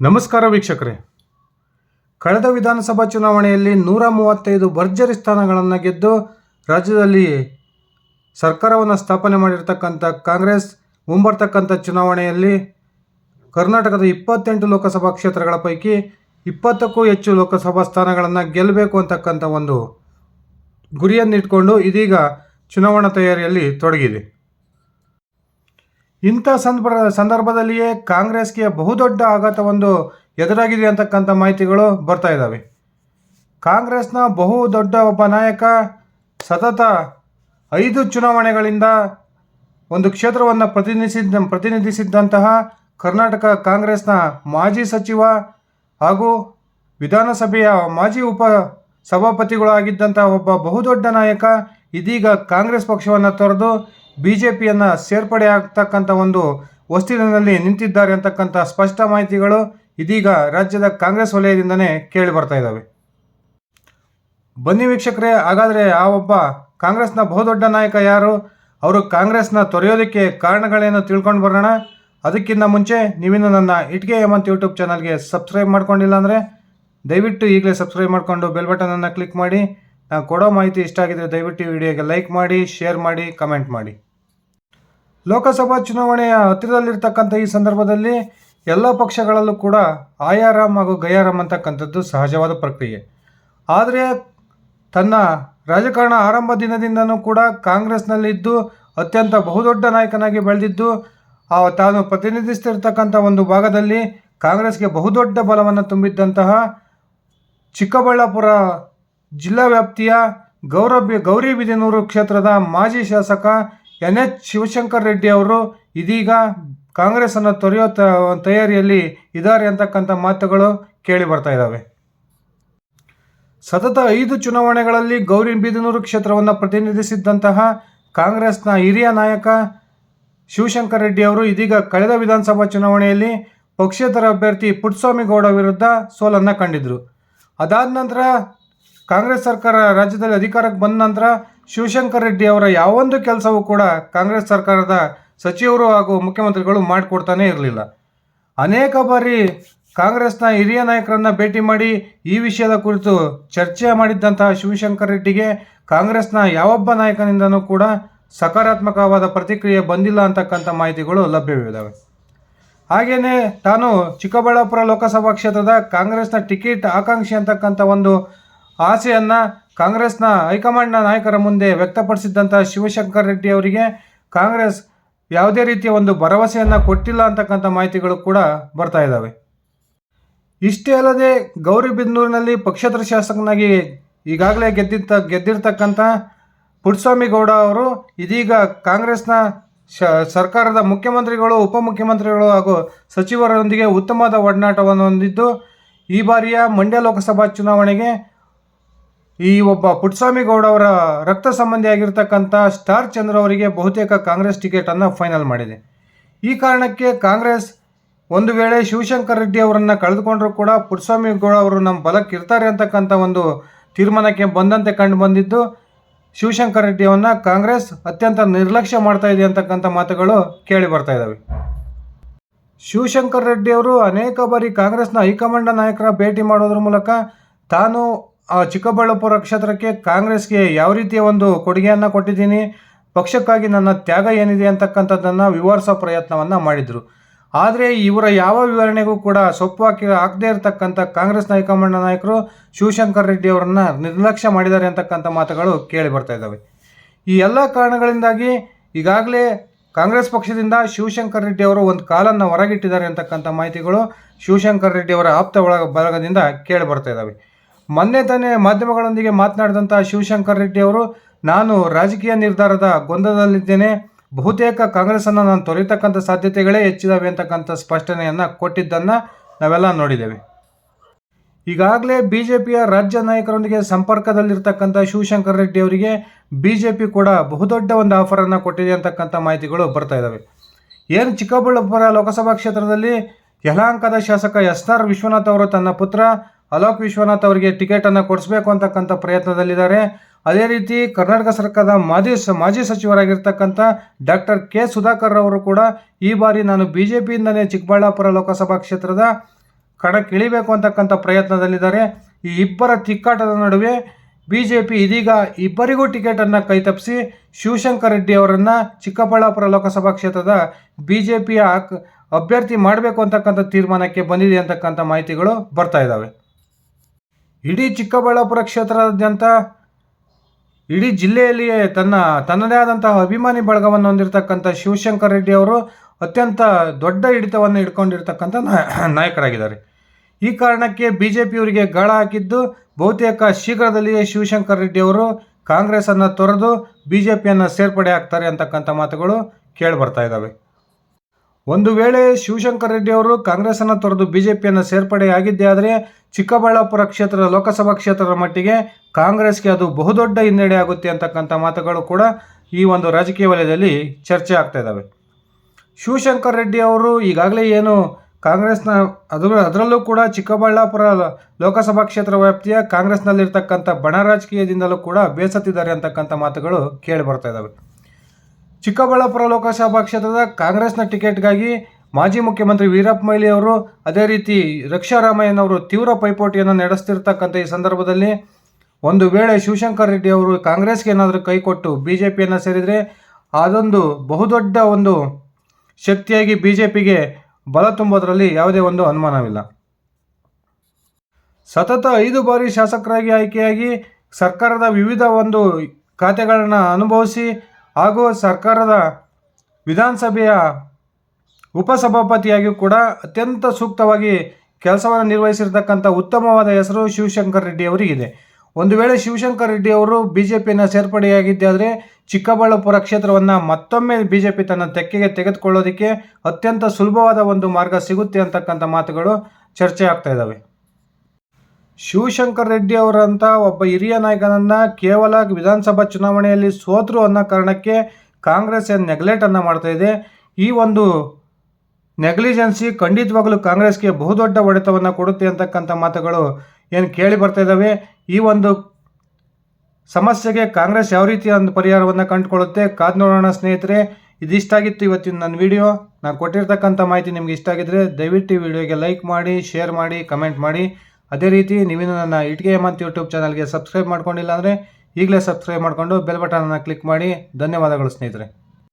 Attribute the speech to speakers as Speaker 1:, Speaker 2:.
Speaker 1: ನಮಸ್ಕಾರ ವೀಕ್ಷಕರೇ. ಕಳೆದ ವಿಧಾನಸಭಾ ಚುನಾವಣೆಯಲ್ಲಿ ನೂರ ಮೂವತ್ತೈದು ಭರ್ಜರಿ ಸ್ಥಾನಗಳನ್ನು ಗೆದ್ದು ರಾಜ್ಯದಲ್ಲಿ ಸರ್ಕಾರವನ್ನು ಸ್ಥಾಪನೆ ಮಾಡಿರ್ತಕ್ಕಂಥ ಕಾಂಗ್ರೆಸ್, ಮುಂಬರ್ತಕ್ಕಂಥ ಚುನಾವಣೆಯಲ್ಲಿ ಕರ್ನಾಟಕದ ಇಪ್ಪತ್ತೆಂಟು ಲೋಕಸಭಾ ಕ್ಷೇತ್ರಗಳ ಪೈಕಿ ಇಪ್ಪತ್ತಕ್ಕೂ ಹೆಚ್ಚು ಲೋಕಸಭಾ ಸ್ಥಾನಗಳನ್ನು ಗೆಲ್ಲಬೇಕು ಅಂತಕ್ಕಂಥ ಒಂದು ಗುರಿಯನ್ನಿಟ್ಕೊಂಡು ಇದೀಗ ಚುನಾವಣಾ ತಯಾರಿಯಲ್ಲಿ ತೊಡಗಿದೆ. ಇಂಥ ಸಂದರ್ಭ, ಸಂದರ್ಭದಲ್ಲಿಯೇ ಕಾಂಗ್ರೆಸ್ಗೆ ಬಹುದೊಡ್ಡ ಆಘಾತವೊಂದು ಎದುರಾಗಿದೆ ಅಂತಕ್ಕಂಥ ಮಾಹಿತಿಗಳು ಬರ್ತಾ ಇದ್ದಾವೆ. ಕಾಂಗ್ರೆಸ್ನ ಬಹು ದೊಡ್ಡ ಒಬ್ಬ ನಾಯಕ ಸತತ ಐದು ಚುನಾವಣೆಗಳಿಂದ ಒಂದು ಕ್ಷೇತ್ರವನ್ನು ಪ್ರತಿನಿಧಿಸಿದ್ದ, ಪ್ರತಿನಿಧಿಸಿದ್ದಂತಹ ಕರ್ನಾಟಕ ಕಾಂಗ್ರೆಸ್ನ ಮಾಜಿ ಸಚಿವ ಹಾಗೂ ವಿಧಾನಸಭೆಯ ಮಾಜಿ ಉಪ ಸಭಾಪತಿಗಳು ಆಗಿದ್ದಂಥ ಒಬ್ಬ ಬಹುದೊಡ್ಡ ನಾಯಕ ಇದೀಗ ಕಾಂಗ್ರೆಸ್ ಪಕ್ಷವನ್ನು ತೊರೆದು ಬಿ ಜೆ ಪಿಯನ್ನು ಸೇರ್ಪಡೆ ಆಗ್ತಕ್ಕಂಥ ಒಂದು ವಸ್ತುವಿನಲ್ಲಿ ನಿಂತಿದ್ದಾರೆ ಅಂತಕ್ಕಂಥ ಸ್ಪಷ್ಟ ಮಾಹಿತಿಗಳು ಇದೀಗ ರಾಜ್ಯದ ಕಾಂಗ್ರೆಸ್ ವಲಯದಿಂದನೇ ಕೇಳಿ ಬರ್ತಾ ಇದ್ದಾವೆ ಬನ್ನಿ ವೀಕ್ಷಕರೇ, ಹಾಗಾದರೆ ಆ ಒಬ್ಬ ಕಾಂಗ್ರೆಸ್ನ ಬಹುದೊಡ್ಡ ನಾಯಕ ಯಾರು? ಅವರು ಕಾಂಗ್ರೆಸ್ನ ತೊರೆಯೋದಕ್ಕೆ ಕಾರಣಗಳೇನು ತಿಳ್ಕೊಂಡು ಬರೋಣ. ಅದಕ್ಕಿಂತ ಮುಂಚೆ ನೀವಿನ್ನು ನನ್ನ ಇಟ್ಗೆ ಹೇಮಂತ್ ಯೂಟ್ಯೂಬ್ ಚಾನಲ್ಗೆ ಸಬ್ಸ್ಕ್ರೈಬ್ ಮಾಡ್ಕೊಂಡಿಲ್ಲ ಅಂದರೆ ದಯವಿಟ್ಟು ಈಗಲೇ ಸಬ್ಸ್ಕ್ರೈಬ್ ಮಾಡಿಕೊಂಡು ಬೆಲ್ ಬಟನನ್ನು ಕ್ಲಿಕ್ ಮಾಡಿ. ನಾನು ಕೊಡೋ ಮಾಹಿತಿ ಇಷ್ಟ ಆಗಿದ್ರೆ ದಯವಿಟ್ಟು ವಿಡಿಯೋಗೆ ಲೈಕ್ ಮಾಡಿ, ಶೇರ್ ಮಾಡಿ, ಕಮೆಂಟ್ ಮಾಡಿ. ಲೋಕಸಭಾ ಚುನಾವಣೆಯ ಹತ್ತಿರದಲ್ಲಿರ್ತಕ್ಕಂಥ ಈ ಸಂದರ್ಭದಲ್ಲಿ ಎಲ್ಲ ಪಕ್ಷಗಳಲ್ಲೂ ಕೂಡ ಆಯಾರಾಮ್ ಹಾಗೂ ಗಯಾರಾಮ್ ಅಂತಕ್ಕಂಥದ್ದು ಸಹಜವಾದ ಪ್ರಕ್ರಿಯೆ. ಆದರೆ ತನ್ನ ರಾಜಕಾರಣ ಆರಂಭ ದಿನದಿಂದನೂ ಕೂಡ ಕಾಂಗ್ರೆಸ್ನಲ್ಲಿದ್ದು ಅತ್ಯಂತ ಬಹುದೊಡ್ಡ ನಾಯಕನಾಗಿ ಬೆಳೆದಿದ್ದು, ಆ ತಾನು ಪ್ರತಿನಿಧಿಸ್ತಿರ್ತಕ್ಕಂಥ ಒಂದು ಭಾಗದಲ್ಲಿ ಕಾಂಗ್ರೆಸ್ಗೆ ಬಹುದೊಡ್ಡ ಬಲವನ್ನು ತುಂಬಿದ್ದಂತಹ ಚಿಕ್ಕಬಳ್ಳಾಪುರ ಜಿಲ್ಲಾ ವ್ಯಾಪ್ತಿಯ ಗೌರಬಿ ಗೌರಿಬಿದನೂರು ಕ್ಷೇತ್ರದ ಮಾಜಿ ಶಾಸಕ ಎನ್ ಎಚ್ ಶಿವಶಂಕರ್ ರೆಡ್ಡಿ ಅವರು ಇದೀಗ ಕಾಂಗ್ರೆಸ್ಸನ್ನು ತೊರೆಯೋ ತಯಾರಿಯಲ್ಲಿ ಇದ್ದಾರೆ ಅಂತಕ್ಕಂಥ ಮಾತುಗಳು ಕೇಳಿ ಬರ್ತಾ ಇದ್ದಾವೆ ಸತತ ಐದು ಚುನಾವಣೆಗಳಲ್ಲಿ ಗೌರಿಬಿದನೂರು ಕ್ಷೇತ್ರವನ್ನು ಪ್ರತಿನಿಧಿಸಿದ್ದಂತಹ ಕಾಂಗ್ರೆಸ್ನ ಹಿರಿಯ ನಾಯಕ ಶಿವಶಂಕರ್ ರೆಡ್ಡಿ ಅವರು ಇದೀಗ ಕಳೆದ ವಿಧಾನಸಭಾ ಚುನಾವಣೆಯಲ್ಲಿ ಪಕ್ಷೇತರ ಅಭ್ಯರ್ಥಿ ಪುಟ್ಸ್ವಾಮಿಗೌಡ ವಿರುದ್ಧ ಸೋಲನ್ನು ಕಂಡಿದ್ದರು ಅದಾದ ನಂತರ ಕಾಂಗ್ರೆಸ್ ಸರ್ಕಾರ ರಾಜ್ಯದಲ್ಲಿ ಅಧಿಕಾರಕ್ಕೆ ಬಂದ ನಂತರ ಶಿವಶಂಕರ್ ರೆಡ್ಡಿ ಅವರ ಯಾವೊಂದು ಕೆಲಸವೂ ಕೂಡ ಕಾಂಗ್ರೆಸ್ ಸರ್ಕಾರದ ಸಚಿವರು ಹಾಗೂ ಮುಖ್ಯಮಂತ್ರಿಗಳು ಮಾಡಿಕೊಡ್ತಾನೇ ಇರಲಿಲ್ಲ. ಅನೇಕ ಬಾರಿ ಕಾಂಗ್ರೆಸ್ನ ಹಿರಿಯ ನಾಯಕರನ್ನು ಭೇಟಿ ಮಾಡಿ ಈ ವಿಷಯದ ಕುರಿತು ಚರ್ಚೆ ಮಾಡಿದ್ದಂತಹ ಶಿವಶಂಕರ್ ರೆಡ್ಡಿಗೆ ಕಾಂಗ್ರೆಸ್ನ ಯಾವೊಬ್ಬ ನಾಯಕನಿಂದನೂ ಕೂಡ ಸಕಾರಾತ್ಮಕವಾದ ಪ್ರತಿಕ್ರಿಯೆ ಬಂದಿಲ್ಲ ಅಂತಕ್ಕಂಥ ಮಾಹಿತಿಗಳು ಲಭ್ಯವಿದ್ದಾವೆ. ಹಾಗೆಯೇ ತಾನು ಚಿಕ್ಕಬಳ್ಳಾಪುರ ಲೋಕಸಭಾ ಕ್ಷೇತ್ರದ ಕಾಂಗ್ರೆಸ್ನ ಟಿಕೆಟ್ ಆಕಾಂಕ್ಷಿ ಅಂತಕ್ಕಂಥ ಒಂದು ಆಸೆಯನ್ನು ಕಾಂಗ್ರೆಸ್ನ ಹೈಕಮಾಂಡ್ನ ನಾಯಕರ ಮುಂದೆ ವ್ಯಕ್ತಪಡಿಸಿದ್ದಂಥ ಶಿವಶಂಕರ್ ರೆಡ್ಡಿ ಅವರಿಗೆ ಕಾಂಗ್ರೆಸ್ ಯಾವುದೇ ರೀತಿಯ ಒಂದು ಭರವಸೆಯನ್ನು ಕೊಟ್ಟಿಲ್ಲ ಅಂತಕ್ಕಂಥ ಮಾಹಿತಿಗಳು ಕೂಡ ಬರ್ತಾ ಇದ್ದಾವೆ ಇಷ್ಟೇ ಅಲ್ಲದೆ ಗೌರಿಬಿದನೂರಿನಲ್ಲಿ ಪಕ್ಷೇತರ ಶಾಸಕನಾಗಿ ಈಗಾಗಲೇ ಗೆದ್ದಿದ್ದ ಗೆದ್ದಿರ್ತಕ್ಕಂಥ ಪುಟ್ಸ್ವಾಮಿಗೌಡ ಅವರು ಇದೀಗ ಕಾಂಗ್ರೆಸ್ನ ಶ ಸರ್ಕಾರದ ಮುಖ್ಯಮಂತ್ರಿಗಳು, ಉಪಮುಖ್ಯಮಂತ್ರಿಗಳು ಹಾಗೂ ಸಚಿವರೊಂದಿಗೆ ಉತ್ತಮವಾದ ಒಡನಾಟವನ್ನು ಹೊಂದಿದ್ದು, ಈ ಬಾರಿಯ ಮಂಡ್ಯ ಲೋಕಸಭಾ ಚುನಾವಣೆಗೆ ಈ ಒಬ್ಬ ಪುಟ್ಟಸ್ವಾಮಿ ಗೌಡ ಅವರ ರಕ್ತ ಸಂಬಂಧಿಯಾಗಿರ್ತಕ್ಕಂಥ ಸ್ಟಾರ್ ಚಂದ್ರ ಅವರಿಗೆ ಬಹುತೇಕ ಕಾಂಗ್ರೆಸ್ ಟಿಕೆಟನ್ನು ಫೈನಲ್ ಮಾಡಿದೆ. ಈ ಕಾರಣಕ್ಕೆ ಕಾಂಗ್ರೆಸ್ ಒಂದು ವೇಳೆ ಶಿವಶಂಕರ್ ರೆಡ್ಡಿ ಅವರನ್ನು ಕಳೆದುಕೊಂಡರೂ ಕೂಡ ಪುಟ್ಟಸ್ವಾಮಿ ಗೌಡ ಅವರು ನಮ್ಮ ಬಲಕ್ಕೆ ಇರ್ತಾರೆ ಅಂತಕ್ಕಂಥ ಒಂದು ತೀರ್ಮಾನಕ್ಕೆ ಬಂದಂತೆ ಕಂಡು ಬಂದಿದ್ದು, ಶಿವಶಂಕರ್ ರೆಡ್ಡಿ ಅವನ್ನ ಕಾಂಗ್ರೆಸ್ ಅತ್ಯಂತ ನಿರ್ಲಕ್ಷ್ಯ ಮಾಡ್ತಾ ಇದೆ ಅಂತಕ್ಕಂಥ ಮಾತುಗಳು ಕೇಳಿ ಬರ್ತಾ ಇದ್ದಾವೆ ಶಿವಶಂಕರ್ ರೆಡ್ಡಿ ಅವರು ಅನೇಕ ಬಾರಿ ಕಾಂಗ್ರೆಸ್ನ ಹೈಕಮಾಂಡ್ ನಾಯಕರ ಭೇಟಿ ಮಾಡೋದ್ರ ಮೂಲಕ ತಾನು ಚಿಕ್ಕಬಳ್ಳಾಪುರ ಕ್ಷೇತ್ರಕ್ಕೆ ಕಾಂಗ್ರೆಸ್ಗೆ ಯಾವ ರೀತಿಯ ಒಂದು ಕೊಡುಗೆಯನ್ನು ಕೊಟ್ಟಿದ್ದೀನಿ? ಪಕ್ಷಕ್ಕಾಗಿ ನನ್ನ ತ್ಯಾಗ ಏನಿದೆ ಅಂತಕ್ಕಂಥದ್ದನ್ನು ವಿವರಿಸೋ ಪ್ರಯತ್ನವನ್ನು ಮಾಡಿದರು. ಆದರೆ ಇವರ ಯಾವ ವಿವರಣೆಗೂ ಕೂಡ ಸೊಪ್ಪು ಹಾಕಿ ಹಾಕದೇ ಇರತಕ್ಕಂಥ ಕಾಂಗ್ರೆಸ್ ಹೈಕಮಾಂಡ್ ನಾಯಕರು ಶಿವಶಂಕರ್ ರೆಡ್ಡಿ ಅವರನ್ನು ನಿರ್ಲಕ್ಷ್ಯ ಮಾಡಿದ್ದಾರೆ ಅಂತಕ್ಕಂಥ ಮಾತುಗಳು ಕೇಳಿ ಬರ್ತಾ ಇದ್ದಾವೆ. ಈ ಎಲ್ಲ ಕಾರಣಗಳಿಂದಾಗಿ ಈಗಾಗಲೇ ಕಾಂಗ್ರೆಸ್ ಪಕ್ಷದಿಂದ ಶಿವಶಂಕರ್ ರೆಡ್ಡಿ ಅವರು ಒಂದು ಕಾಲನ್ನು ಹೊರಗಿಟ್ಟಿದ್ದಾರೆ ಅಂತಕ್ಕಂಥ ಮಾಹಿತಿಗಳು ಶಿವಶಂಕರ್ ರೆಡ್ಡಿ ಅವರ ಆಪ್ತ ಒಳಗ ಬಳಗದಿಂದ ಕೇಳಿ ಬರ್ತಾ ಇದ್ದಾವೆ. ಮೊನ್ನೆ ತಾನೇ ಮಾಧ್ಯಮಗಳೊಂದಿಗೆ ಮಾತನಾಡಿದಂಥ ಶಿವಶಂಕರ್ ರೆಡ್ಡಿ ಅವರು, ನಾನು ರಾಜಕೀಯ ನಿರ್ಧಾರದ ಗೊಂದಲದಲ್ಲಿದ್ದೇನೆ. ಬಹುತೇಕ ಕಾಂಗ್ರೆಸ್ಸನ್ನು ನಾನು ತೊರೆಯತಕ್ಕಂಥ ಸಾಧ್ಯತೆಗಳೇ ಹೆಚ್ಚಿದಾವೆ ಅಂತಕ್ಕಂಥ ಸ್ಪಷ್ಟನೆಯನ್ನು ಕೊಟ್ಟಿದ್ದನ್ನು ನಾವೆಲ್ಲ ನೋಡಿದ್ದೇವೆ. ಈಗಾಗಲೇ ಬಿ ಜೆ ಪಿಯ ರಾಜ್ಯ ನಾಯಕರೊಂದಿಗೆ ಸಂಪರ್ಕದಲ್ಲಿರ್ತಕ್ಕಂಥ ಶಿವಶಂಕರ್ ರೆಡ್ಡಿ ಅವರಿಗೆ ಬಿ ಜೆ ಪಿ ಕೂಡ ಬಹುದೊಡ್ಡ ಒಂದು ಆಫರನ್ನು ಕೊಟ್ಟಿದೆ ಅಂತಕ್ಕಂಥ ಮಾಹಿತಿಗಳು ಬರ್ತಾ ಇದ್ದಾವೆ. ಏನು ಚಿಕ್ಕಬಳ್ಳಾಪುರ ಲೋಕಸಭಾ ಕ್ಷೇತ್ರದಲ್ಲಿ ಯಲಹಂಕದ ಶಾಸಕ ಎಸ್ ಆರ್ ವಿಶ್ವನಾಥ್ ಅವರು ತನ್ನ ಪುತ್ರ ಅಲೋಕ್ ವಿಶ್ವನಾಥ್ ಅವರಿಗೆ ಟಿಕೆಟನ್ನು ಕೊಡಿಸ್ಬೇಕು ಅಂತಕ್ಕಂಥ ಪ್ರಯತ್ನದಲ್ಲಿದ್ದಾರೆ. ಅದೇ ರೀತಿ ಕರ್ನಾಟಕ ಸರ್ಕಾರದ ಮಾಜಿ ಮಾಜಿ ಸಚಿವರಾಗಿರ್ತಕ್ಕಂಥ ಡಾಕ್ಟರ್ ಕೆ ಸುಧಾಕರ್ ಅವರು ಕೂಡ ಈ ಬಾರಿ ನಾನು ಬಿ ಜೆ ಪಿಯಿಂದಲೇ ಚಿಕ್ಕಬಳ್ಳಾಪುರ ಲೋಕಸಭಾ ಕ್ಷೇತ್ರದ ಕಣಕ್ಕಿಳಿಬೇಕು ಅಂತಕ್ಕಂಥ ಪ್ರಯತ್ನದಲ್ಲಿದ್ದಾರೆ. ಈ ಇಬ್ಬರ ತಿಕ್ಕಾಟದ ನಡುವೆ ಬಿ ಜೆ ಪಿ ಇದೀಗ ಇಬ್ಬರಿಗೂ ಟಿಕೆಟನ್ನು ಕೈತಪ್ಪಿಸಿ ಶಿವಶಂಕರ್ ರೆಡ್ಡಿ ಅವರನ್ನು ಚಿಕ್ಕಬಳ್ಳಾಪುರ ಲೋಕಸಭಾ ಕ್ಷೇತ್ರದ ಬಿ ಜೆ ಪಿಯ ಅಭ್ಯರ್ಥಿ ಮಾಡಬೇಕು ಅಂತಕ್ಕಂಥ ತೀರ್ಮಾನಕ್ಕೆ ಬಂದಿದೆ ಅಂತಕ್ಕಂಥ ಮಾಹಿತಿಗಳು ಬರ್ತಾ ಇದ್ದಾವೆ. ಇಡೀ ಚಿಕ್ಕಬಳ್ಳಾಪುರ ಕ್ಷೇತ್ರದಾದ್ಯಂತ ಇಡೀ ಜಿಲ್ಲೆಯಲ್ಲಿಯೇ ತನ್ನ ತನ್ನದೇ ಆದಂತಹ ಅಭಿಮಾನಿ ಬಳಗವನ್ನು ಹೊಂದಿರತಕ್ಕಂಥ ಶಿವಶಂಕರ್ ರೆಡ್ಡಿ ಅವರು ಅತ್ಯಂತ ದೊಡ್ಡ ಹಿಡಿತವನ್ನು ಇಟ್ಕೊಂಡಿರ್ತಕ್ಕಂಥ ನಾಯಕರಾಗಿದ್ದಾರೆ. ಈ ಕಾರಣಕ್ಕೆ ಬಿ ಜೆ ಪಿಯವರಿಗೆ ಗಾಳ ಹಾಕಿದ್ದು ಬಹುತೇಕ ಶೀಘ್ರದಲ್ಲಿಯೇ ಶಿವಶಂಕರ್ ರೆಡ್ಡಿ ಅವರು ಕಾಂಗ್ರೆಸ್ಸನ್ನು ತೊರೆದು ಬಿ ಜೆ ಪಿಯನ್ನು ಸೇರ್ಪಡೆ ಆಗ್ತಾರೆ ಅಂತಕ್ಕಂಥ ಮಾತುಗಳು ಕೇಳಿಬರ್ತಾ ಇದ್ದಾವೆ. ಒಂದು ವೇಳೆ ಶಿವಶಂಕರ್ ರೆಡ್ಡಿ ಅವರು ಕಾಂಗ್ರೆಸ್ಸನ್ನು ತೊರೆದು ಬಿ ಜೆ ಪಿಯನ್ನು ಸೇರ್ಪಡೆ ಆಗಿದ್ದೇ ಆದರೆ ಚಿಕ್ಕಬಳ್ಳಾಪುರ ಕ್ಷೇತ್ರದ ಲೋಕಸಭಾ ಕ್ಷೇತ್ರದ ಮಟ್ಟಿಗೆ ಕಾಂಗ್ರೆಸ್ಗೆ ಅದು ಬಹುದೊಡ್ಡ ಹಿನ್ನಡೆ ಆಗುತ್ತೆ ಅಂತಕ್ಕಂಥ ಮಾತುಗಳು ಕೂಡ ಈ ಒಂದು ರಾಜಕೀಯ ವಲಯದಲ್ಲಿ ಚರ್ಚೆ ಆಗ್ತಾ ಇದ್ದಾವೆ ಶಿವಶಂಕರ್ ರೆಡ್ಡಿ ಅವರು ಈಗಾಗಲೇ ಏನು ಕಾಂಗ್ರೆಸ್ನ ಅದು ಅದರಲ್ಲೂ ಕೂಡ ಚಿಕ್ಕಬಳ್ಳಾಪುರ ಲೋಕಸಭಾ ಕ್ಷೇತ್ರ ವ್ಯಾಪ್ತಿಯ ಕಾಂಗ್ರೆಸ್ನಲ್ಲಿರ್ತಕ್ಕಂಥ ಬಣ ರಾಜಕೀಯದಿಂದಲೂ ಕೂಡ ಬೇಸತ್ತಿದ್ದಾರೆ ಅಂತಕ್ಕಂಥ ಮಾತುಗಳು ಕೇಳಿ ಬರ್ತಾ ಇದ್ದಾವೆ ಚಿಕ್ಕಬಳ್ಳಾಪುರ ಲೋಕಸಭಾ ಕ್ಷೇತ್ರದ ಕಾಂಗ್ರೆಸ್ನ ಟಿಕೆಟ್ಗಾಗಿ ಮಾಜಿ ಮುಖ್ಯಮಂತ್ರಿ ವೀರಪ್ಪ ಮೊಯ್ಲಿ ಅವರು ಅದೇ ರೀತಿ ರಕ್ಷಾರಾಮಯ್ಯನವರು ತೀವ್ರ ಪೈಪೋಟಿಯನ್ನು ನಡೆಸ್ತಿರ್ತಕ್ಕಂಥ ಈ ಸಂದರ್ಭದಲ್ಲಿ ಒಂದು ವೇಳೆ ಶಿವಶಂಕರ್ ರೆಡ್ಡಿ ಅವರು ಕಾಂಗ್ರೆಸ್ಗೆ ಏನಾದರೂ ಕೈ ಕೊಟ್ಟು ಬಿ ಜೆ ಪಿಯನ್ನು ಸೇರಿದರೆ ಅದೊಂದು ಬಹುದೊಡ್ಡ ಒಂದು ಶಕ್ತಿಯಾಗಿ ಬಿ ಜೆ ಪಿಗೆ ಬಲ ತುಂಬೋದರಲ್ಲಿ ಯಾವುದೇ ಒಂದು ಅನುಮಾನವಿಲ್ಲ. ಸತತ ಐದು ಬಾರಿ ಶಾಸಕರಾಗಿ ಆಯ್ಕೆಯಾಗಿ ಸರ್ಕಾರದ ವಿವಿಧ ಒಂದು ಖಾತೆಗಳನ್ನು ಅನುಭವಿಸಿ ಹಾಗೂ ಸರ್ಕಾರದ ವಿಧಾನಸಭೆಯ ಉಪಸಭಾಪತಿಯಾಗಿಯೂ ಕೂಡ ಅತ್ಯಂತ ಸೂಕ್ತವಾಗಿ ಕೆಲಸವನ್ನು ನಿರ್ವಹಿಸಿರ್ತಕ್ಕಂಥ ಉತ್ತಮವಾದ ಹೆಸರು ಶಿವಶಂಕರ್ ರೆಡ್ಡಿ ಅವರಿಗಿದೆ. ಒಂದು ವೇಳೆ ಶಿವಶಂಕರ್ ರೆಡ್ಡಿ ಅವರು ಬಿ ಜೆ ಪಿಯನ್ನು ಸೇರ್ಪಡೆಯಾಗಿದ್ದಾದರೆ ಚಿಕ್ಕಬಳ್ಳಾಪುರ ಕ್ಷೇತ್ರವನ್ನು ಮತ್ತೊಮ್ಮೆ ಬಿ ಜೆ ಪಿ ತನ್ನ ತೆಕ್ಕೆಗೆ ತೆಗೆದುಕೊಳ್ಳೋದಕ್ಕೆ ಅತ್ಯಂತ ಸುಲಭವಾದ ಒಂದು ಮಾರ್ಗ ಸಿಗುತ್ತೆ ಅಂತಕ್ಕಂಥ ಮಾತುಗಳು ಚರ್ಚೆ ಆಗ್ತಾ ಇದ್ದಾವೆ ಶಿವಶಂಕರ್ ರೆಡ್ಡಿ ಅವರಂಥ ಒಬ್ಬ ಹಿರಿಯ ನಾಯಕನನ್ನು ಕೇವಲ ವಿಧಾನಸಭಾ ಚುನಾವಣೆಯಲ್ಲಿ ಸೋತರು ಅನ್ನೋ ಕಾರಣಕ್ಕೆ ಕಾಂಗ್ರೆಸ್ ನೆಗ್ಲೆಟನ್ನು ಮಾಡ್ತಾ ಇದೆ. ಈ ಒಂದು ನೆಗ್ಲಿಜೆನ್ಸಿ ಖಂಡಿತವಾಗಲೂ ಕಾಂಗ್ರೆಸ್ಗೆ ಬಹುದೊಡ್ಡ ಒಡೆತವನ್ನು ಕೊಡುತ್ತೆ ಅಂತಕ್ಕಂಥ ಮಾತುಗಳು ಏನು ಕೇಳಿ ಬರ್ತಾ ಇದ್ದಾವೆ ಈ ಒಂದು ಸಮಸ್ಯೆಗೆ ಕಾಂಗ್ರೆಸ್ ಯಾವ ರೀತಿಯ ಒಂದು ಪರಿಹಾರವನ್ನು ಕಂಡುಕೊಳ್ಳುತ್ತೆ? ಕಾದ್ ನೋಡೋಣ ಸ್ನೇಹಿತರೆ. ಇದಿಷ್ಟಾಗಿತ್ತು ಇವತ್ತಿನ ನನ್ನ ವಿಡಿಯೋ. ನಾನು ಕೊಟ್ಟಿರ್ತಕ್ಕಂಥ ಮಾಹಿತಿ ನಿಮ್ಗೆ ಇಷ್ಟ ಆಗಿದ್ರೆ ದಯವಿಟ್ಟು ವಿಡಿಯೋಗೆ ಲೈಕ್ ಮಾಡಿ, ಶೇರ್ ಮಾಡಿ, ಕಮೆಂಟ್ ಮಾಡಿ. ಅದೇ ರೀತಿ ನೀವಿನ್ನು ನನ್ನ ಇಟ್ಗೆ ಹೇಮಂತ್ ಯೂಟ್ಯೂಬ್ ಚಾನಲ್ಗೆ ಸಬ್ಸ್ಕ್ರೈಬ್ ಮಾಡ್ಕೊಂಡಿಲ್ಲ ಅಂದರೆ ಈಗಲೇ ಸಬ್ಸ್ಕ್ರೈಬ್ ಮಾಡಿಕೊಂಡು ಬೆಲ್ ಬಟನನ್ನು ಕ್ಲಿಕ್ ಮಾಡಿ. ಧನ್ಯವಾದಗಳು ಸ್ನೇಹಿತರೆ.